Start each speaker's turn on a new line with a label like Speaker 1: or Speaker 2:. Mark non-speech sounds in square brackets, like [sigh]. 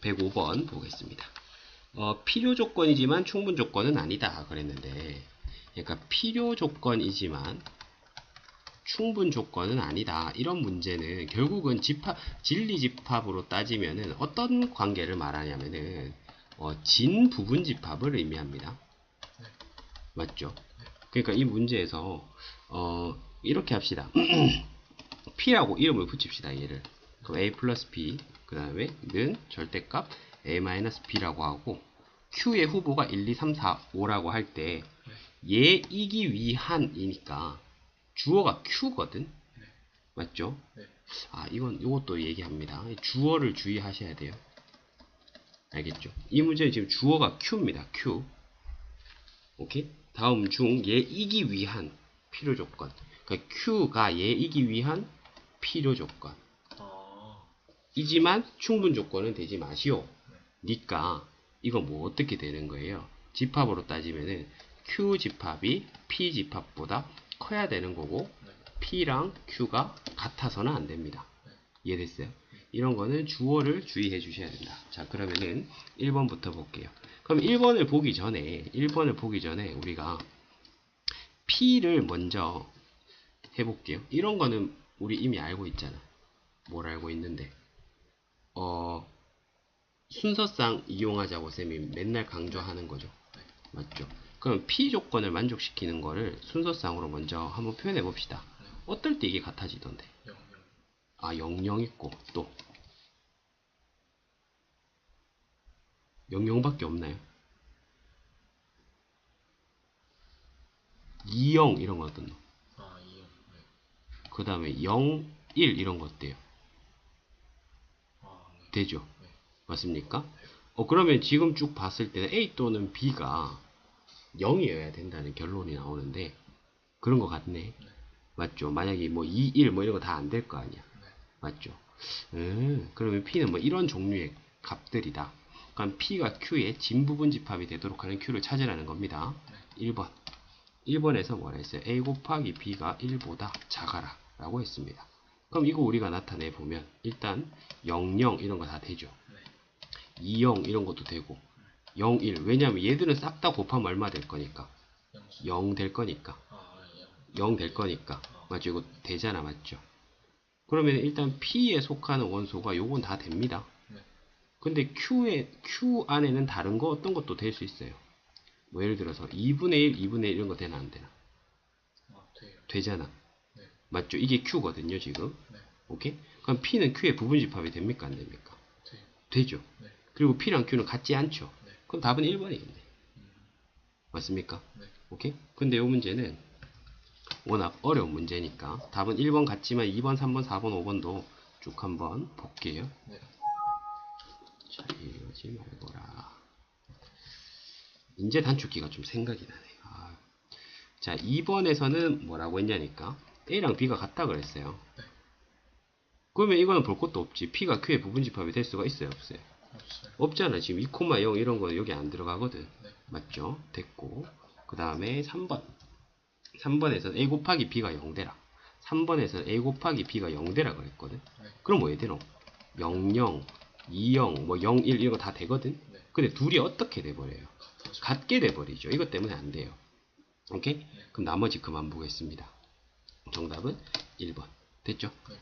Speaker 1: 105번 보겠습니다. 어, 필요 조건이지만 충분 조건은 아니다 그랬는데 그러니까 필요 조건이지만 충분 조건은 아니다. 이런 문제는 결국은 집합, 진리 집합으로 따지면은 어떤 관계를 말하냐면은 어, 진 부분 집합을 의미합니다. 맞죠? 그러니까 이 문제에서 어, 이렇게 합시다. [clears throat] P라고 이름을 붙입시다. 얘를. 그럼 A 플러스 B 그 다음에 는 절대값 A 마이너스 B라고 하고 Q의 후보가 1, 2, 3, 4, 5라고 할 때 얘 이기 위한 이니까 주어가 Q거든. 맞죠?
Speaker 2: 네.
Speaker 1: 아, 이건 이것도 얘기합니다. 주어를 주의하셔야 돼요. 알겠죠? 이 문제는 지금 주어가 Q입니다. Q. 오케이? 다음 중 얘이기 위한 필요 조건. 그러니까 Q가 얘이기 위한 필요 조건.
Speaker 2: 아,
Speaker 1: 이지만 충분 조건은 되지 마시오. 니까 이거 뭐 어떻게 되는 거예요? 집합으로 따지면은 Q 집합이 P 집합보다 커야 되는 거고
Speaker 2: 네.
Speaker 1: P랑 Q가 같아서는 안 됩니다. 이해됐어요? 이런 거는 주어를 주의해 주셔야 된다. 자, 그러면은 1번부터 볼게요. 그럼 1번을 보기 전에 1번을 보기 전에 우리가 P를 먼저 해볼게요. 이런 거는 우리 이미 알고 있잖아. 뭘 알고 있는데 어 순서상 이용하자고 쌤이 맨날 강조하는 거죠. 맞죠? 그럼 P 조건을 만족시키는 거를 순서상으로 먼저 한번 표현해 봅시다. 어떨 때 이게 같아지던데?
Speaker 2: 0, 0.
Speaker 1: 아, 00 있고 또 00밖에 없나요? 20 이런 거 어떤 거?
Speaker 2: 아, 2, 0. 네.
Speaker 1: 그 다음에 0, 1 이런 거 어때요?
Speaker 2: 아, 네.
Speaker 1: 되죠?
Speaker 2: 네.
Speaker 1: 맞습니까? 어, 그러면 지금 쭉 봤을 때는 A 또는 B가 0이어야 된다는 결론이 나오는데, 그런 것 같네. 맞죠? 만약에 뭐 2, 1 뭐 이런 거 다 안 될 거 아니야.
Speaker 2: 네.
Speaker 1: 맞죠? 음, 그러면 P는 뭐 이런 종류의 값들이다. 그럼 P가 Q의 진 부분 집합이 되도록 하는 Q를 찾으라는 겁니다. 1번. 1번에서 뭐라 했어요? A 곱하기 B가 1보다 작아라. 라고 했습니다. 그럼 이거 우리가 나타내 보면, 일단 00 이런 거 다 되죠.
Speaker 2: 네.
Speaker 1: 20 이런 것도 되고, 01. 왜냐면 얘들은 싹 다 곱하면 얼마 될 거니까.
Speaker 2: 0수.
Speaker 1: 0될 거니까.
Speaker 2: 아, 0.
Speaker 1: 0될 거니까. 맞죠? 이거 되잖아. 맞죠? 그러면 일단 P에 속하는 원소가 요건 다 됩니다.
Speaker 2: 네.
Speaker 1: 근데 Q에, Q 안에는 다른 거 어떤 것도 될 수 있어요. 뭐 예를 들어서 2분의 1, 2분의 1 이런 거 되나 안 되나?
Speaker 2: 아.
Speaker 1: 되잖아.
Speaker 2: 네.
Speaker 1: 맞죠? 이게 Q거든요, 지금.
Speaker 2: 네.
Speaker 1: 오케이? 그럼 P는 Q의 부분 집합이 됩니까? 안 됩니까?
Speaker 2: 돼요.
Speaker 1: 되죠.
Speaker 2: 네.
Speaker 1: 그리고 P랑 Q는 같지 않죠.
Speaker 2: 네.
Speaker 1: 그럼 답은 1번이겠네.
Speaker 2: 음,
Speaker 1: 맞습니까?
Speaker 2: 네.
Speaker 1: 오케이? 근데 이 문제는 워낙 어려운 문제니까 답은 1번 같지만 2번, 3번, 4번, 5번도 쭉 한번 볼게요.
Speaker 2: 네.
Speaker 1: 자, 이러지 말거라. 인재 단축키가 좀 생각이 나네요. 아. 자, 2번에서는 뭐라고 했냐니까 A랑 B가 같다 그랬어요.
Speaker 2: 네.
Speaker 1: 그러면 이거는 볼 것도 없지. P가 Q의 부분 집합이 될 수가 있어요,
Speaker 2: 없어요?
Speaker 1: 없잖아. 지금 2,0 이런 거는 여기 안 들어가거든.
Speaker 2: 네.
Speaker 1: 맞죠? 됐고. 그 다음에 3번. 3번에서는 A 곱하기 B가 0대라. 3번에서는 A 곱하기 B가 0대라 그랬거든.
Speaker 2: 네.
Speaker 1: 그럼 뭐 얘들어? 00, 20, 뭐 01 이런 거 다 되거든?
Speaker 2: 네.
Speaker 1: 근데 둘이 어떻게 돼버려요?
Speaker 2: 같아져.
Speaker 1: 같게 돼버리죠. 이것 때문에 안 돼요. 오케이? 그럼 나머지 그만 보겠습니다. 정답은 1번. 됐죠?
Speaker 2: 네.